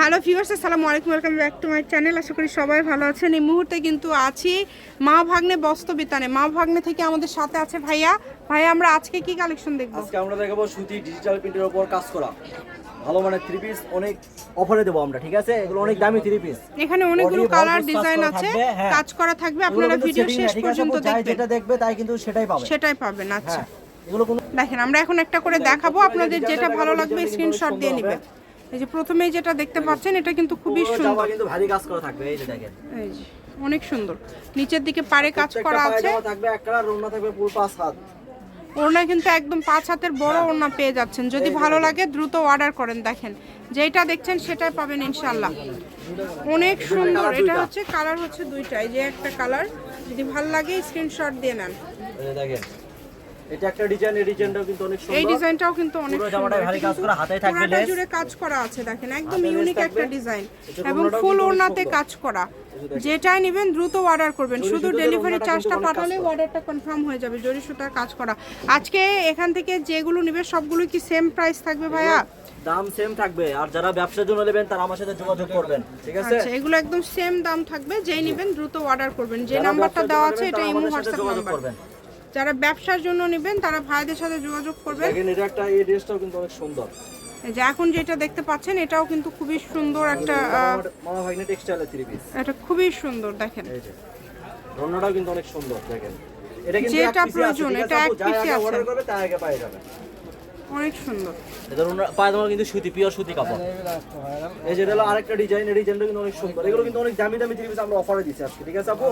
Hello viewers আসসালামু আলাইকুম welcome back to my channel আশা করি সবাই ভালো আছেন। এই মুহূর্তে কিন্তু আছি মা ভাগ্নে বস্তবিতানে মা ভাগ্নে থেকে আমাদের সাথে আছে ভাইয়া। ভাইয়া আমরা আজকে কি কালেকশন দেখব? আজকে আমরা দেখাবো সুতি ডিজিটাল প্রিন্টের উপর কাজ করা। ভালো মানের থ্রি পিস অনেক অফারে দেবো আমরা ঠিক আছে? এগুলো অনেক দামি থ্রি পিস এখানে অনেকগুলো কালার ডিজাইন আছে হ্যাঁ। কাজ করা থাকবে। আপনারা ভিডিও শেষ পর্যন্ত দেখবেন। যেটা দেখবে তাই কিন্তু সেটাই পাবে সেটাই পাবেন আচ্ছা। হ্যাঁ এগুলো কোনো দেখেন আমরা এখন একটা করে দেখাবো। আপনাদের যেটা ভালো লাগবে স্ক্রিনশট দিয়ে নেবেন। এই যে প্রথমেই যেটা দেখতে পাচ্ছেন এটা কিন্তু খুবই সুন্দর। কিন্তু ভারী কাজ করা থাকবে এই যে দেখেন। এই যে অনেক সুন্দর। নিচের দিকে পাড়ে কাজ করা আছে। থাকবে এক কালার ওড়না থাকবে পুরো পাঁচ হাত। ওড়না কিন্তু একদম পাঁচ হাতের বড় ওড়না পেয়ে যাচ্ছেন। যদি ভালো লাগে দ্রুত অর্ডার করেন। দেখেন যেটা দেখছেন সেটাই পাবেন ইনশাল্লাহ অনেক সুন্দর। এটা হচ্ছে কালার হচ্ছে দুইটাই যে একটা কালার যদি ভালো লাগে স্ক্রিনশট দিয়ে নেন। দেখেন। এটা একটা ডিজাইন এই ডিজাইনটাও কিন্তু অনেক এই ডিজাইনটাও কিন্তু অনেক সুন্দর। জামাটায় ভারী কাজ করা, হাতায় থাকবে পুরোটা লেস। জুড়ে কাজ করা আছে দেখেন একদম ইউনিক একটা ডিজাইন এবং ফুল ওড়নাতে কাজ করা। যেটাই নেবেন দ্রুত অর্ডার করবেন। শুধু ডেলিভারি চার্জটা পাঠালে অর্ডারটা কনফার্ম হয়ে যাবে জরি সুতার কাজ করা। আজকে এখান থেকে যেগুলো নেবে সবগুলো কি সেম প্রাইস থাকবে ভাইয়া? দাম সেম থাকবে। আর যারা ব্যবসার জন্য নেবেন তারা আমার সাথে যোগাযোগ করবেন ঠিক আছে? আচ্ছা এগুলো একদম সেম দাম থাকবে যেই নেবেন দ্রুত অর্ডার করবেন। যে নাম্বারটা দেওয়া আছে এটা ইমো হোয়াটসঅ্যাপ নাম্বার। যারা ব্যবসার জন্য নেবেন তারা ভাইদের সাথে যোগাযোগ করবেন। দেখেন এটা একটা এই ড্রেসটাও কিন্তু অনেক সুন্দর। এই যে এখন যেটা দেখতে পাচ্ছেন এটাও কিন্তু খুবই সুন্দর একটা মামা ভাগ্নে টেক্সটাইলের থ্রি পিস এটা খুবই সুন্দর দেখেন। এই যে রন্নাটাও কিন্তু অনেক সুন্দর দেখেন। এটা কিন্তু যেটা প্রয়োজন, এটা এক পিসে আছে। অর্ডার করবে তাই আগে পেয়ে যাবে। অনেক সুন্দর। এটা রন্না পায়জামা কিন্তু সুতি পিওর সুতি কাপড়। এই যে এটা হলো আরেকটা ডিজাইন এই ডিজাইনটা কিন্তু অনেক সুন্দর। এগুলো কিন্তু অনেক দামি দামি থ্রি পিস আমরা অফারে দিচ্ছি আজকে ঠিক আছে আপু?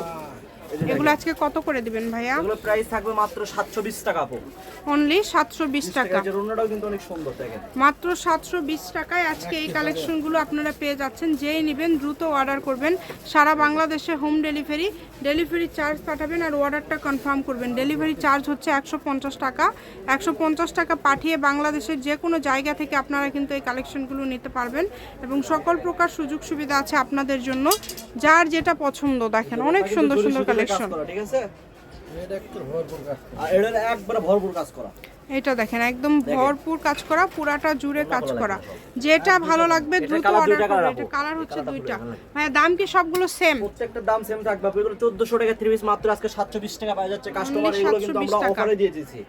এই যে এগুলো আজকে কত করে দিবেন ভাইয়া? এগুলো প্রাইস থাকবে মাত্র সাতশো বিশ টাকা আপু। অনলি সাতশো বিশ টাকা এই যে রন্নাটাও কিন্তু অনেক সুন্দর দেখেন। মাত্র সাতশো বিশ টাকায় আজকে এই কালেকশনগুলো আপনারা পেয়ে যাচ্ছেন। যেই নেবেন দ্রুত অর্ডার করবেন। সারা বাংলাদেশে হোম ডেলিভারি ডেলিভারি চার্জ পাঠাবেন আর অর্ডারটা কনফার্ম করবেন। ডেলিভারি চার্জ হচ্ছে একশো পঞ্চাশ টাকা। একশো পঞ্চাশ টাকা পাঠিয়ে বাংলাদেশের যে কোনো জায়গা থেকে আপনারা কিন্তু এই কালেকশনগুলো নিতে পারবেন এবং সকল প্রকার সুযোগ সুবিধা আছে আপনাদের জন্য। যার যেটা পছন্দ দেখেন অনেক সুন্দর সুন্দর কালেকশন ঠিক আছে? এটা একবারে ভরপুর কাজ করা। এটা দেখেন একদম ভরপুর কাজ করা পুরাটা জুড়ে কাজ করা। যেটা ভালো লাগবে। এটা দ্রুত অর্ডার এটা কালার হচ্ছে দুইটা। হ্যাঁ দাম কি সবগুলো সেম প্রত্যেকটা দাম সেম থাকবে। এগুলো চোদ্দশো টাকা থ্রি পিস মাত্র আজকে সাতশো বিশ টাকা পাওয়া যাচ্ছে। কাস্টমার এগুলো কিন্তু আমরা টাকা। অফারে দিয়ে দিয়েছি।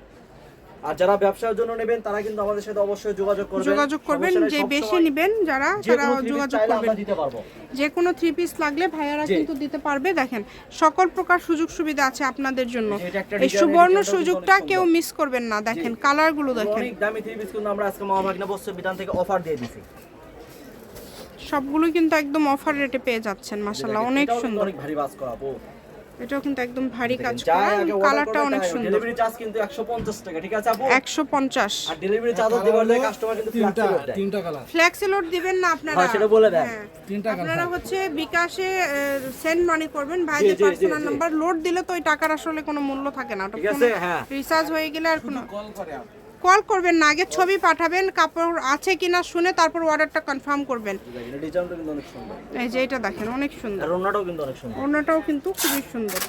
আর যারা ব্যবসার জন্য নেবেন তারা কিন্তু আমাদের সাথে অবশ্যই যোগাযোগ করবেন। যোগাযোগ করবেন যে বেশি নেবেন যারা তারা যোগাযোগ করবেন। দিতে পারব। যে কোনো থ্রি পিস লাগলে ভাইয়ারা কিন্তু দিতে পারবে। দেখেন সকল প্রকার সুযোগ সুবিধা আছে আপনাদের জন্য। এই সুবর্ণ সুযোগটা কেউ মিস করবেন না। দেখেন কালারগুলো দেখেন। অনেক দামি থ্রি পিস কিন্তু আমরা আজকে মামা বস্ত্র বিধান থেকে অফার দিয়ে দিছি। সবগুলো কিন্তু একদম অফার রেটে পেয়ে যাচ্ছেন মাশাল্লাহ অনেক সুন্দর। অনেক ভারী বাস করা এটাও কিন্তু একদম ভারী কাজ করা কালারটা অনেক সুন্দর। ডেলিভারি চার্জ কিন্তু 150 টাকা ঠিক আছে আপু? একশো পঞ্চাশ। আর ডেলিভারি চার্জ দেওয়ার জন্য কাস্টমার কিন্তু তিনটা তিনটা কালার ফ্লেক্সি লোড দিবেন না আপনারা। হ্যাঁ, সেটা বলে দেন। হ্যাঁ। তিনটা আপনারা হচ্ছে বিকাশে সেন্ড মানি করবেন। ভাইদের পার্সোনাল নাম্বার লোড দিলে তো ওই টাকার আসলে কোনো মূল্য থাকে না। ওটা ঠিক আছে হ্যাঁ। রিচার্জ হয়ে গেলে আর কোনো কল করে কল করবেন না আগে ছবি পাঠাবেন কাপড় আছে কিনা শুনে তারপর অর্ডারটা কনফার্ম করবেন। এই যে এটা দেখেন অনেক সুন্দর। আর ওনাটাও কিন্তু অনেক সুন্দর। অন্যটাও কিন্তু খুবই সুন্দর।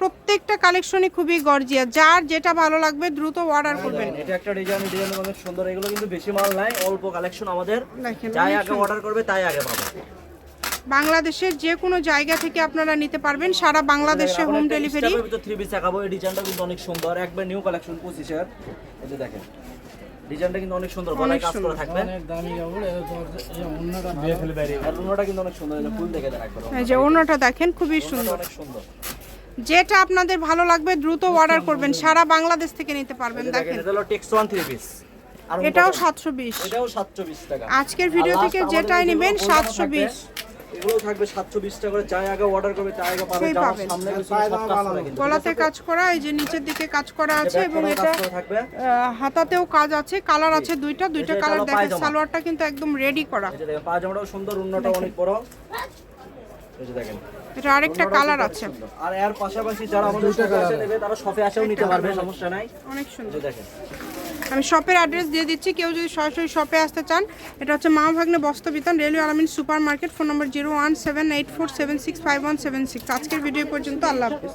প্রত্যেকটা কালেকশনই খুবই গর্জিয়া যার যেটা ভালো লাগবে দ্রুত অর্ডার করবেন। এটা একটা ডিজাইন ডিজাইন অনেক সুন্দর। এগুলো কিন্তু বেশি মাল নাই অল্প কালেকশন আমাদের। যাই আগে অর্ডার করবে তাই আগে পাবে। বাংলাদেশের যে কোনো জায়গা থেকে আপনারা নিতে পারবেন। সারা বাংলাদেশে হোম ডেলিভারি থ্রি পিস দেখাবো। এই ডিজাইনটা কিন্তু অনেক সুন্দর। একবার নিউ কালেকশন পঁচিশের। এই যে দেখেন। ডিজাইনটা কিন্তু অনেক সুন্দর। গলায় কাজ করা থাকবে। অনেক দামি কাপড়। এটা তোমার এই অন্যটা বিয়ে ফেলে বাইরে আর ওনাটা কিন্তু অনেক সুন্দর। এই ফুল দেখে দেন একবার এই যে অন্যটা দেখেন খুবই সুন্দর। অনেক সুন্দর। যেটা আপনাদের ভালো লাগবে দ্রুত অর্ডার করবেন। সারা বাংলাদেশ থেকে নিতে পারবেন। দেখেন এটা হলো টেক্স ওয়ান থ্রি পিস এটাও সাতশো বিশ। এটাও সাতশো বিশ টাকা। আজকের ভিডিও থেকে যেটাই নেবেন ওড়নাটা সাতশো থাকবে, বিশ। এগুলো থাকবে সাতশো বিশ টাকা করে। যাই আগে অর্ডার করবে তাই আগে পাবে। সেই সামনে কাজ করা গলাতে কাজ করা এই যে নিচের দিকে কাজ করা আছে এবং এটা থাকবে। হাতাতেও কাজ আছে কালার আছে দুইটা দুইটা কালার পায়জামা। সালোয়ারটা কিন্তু একদম রেডি করা। দেখেন পায়জামাটাও সুন্দর উন্নটা অনেক বড়। এই যে দেখেন। এটা আরেকটা কালার আছে। সুন্দর। আর এর পাশাপাশি যারা আমাদের শপে নেবে তারা শপে আসেও নিতে পারবে সমস্যা নাই। অনেক সুন্দর। দেখেন। আমি শপের অ্যাড্রেস দিয়ে দিচ্ছি। কেউ যদি সরাসরি শপে আসতে চান, এটা হচ্ছে Ma Bhagne Bastrabitan railway Alamin super market phone number zero one seven eight four seven six five one seven six আজকের ভিডিও পর্যন্ত, আল্লাহ হাফিজ।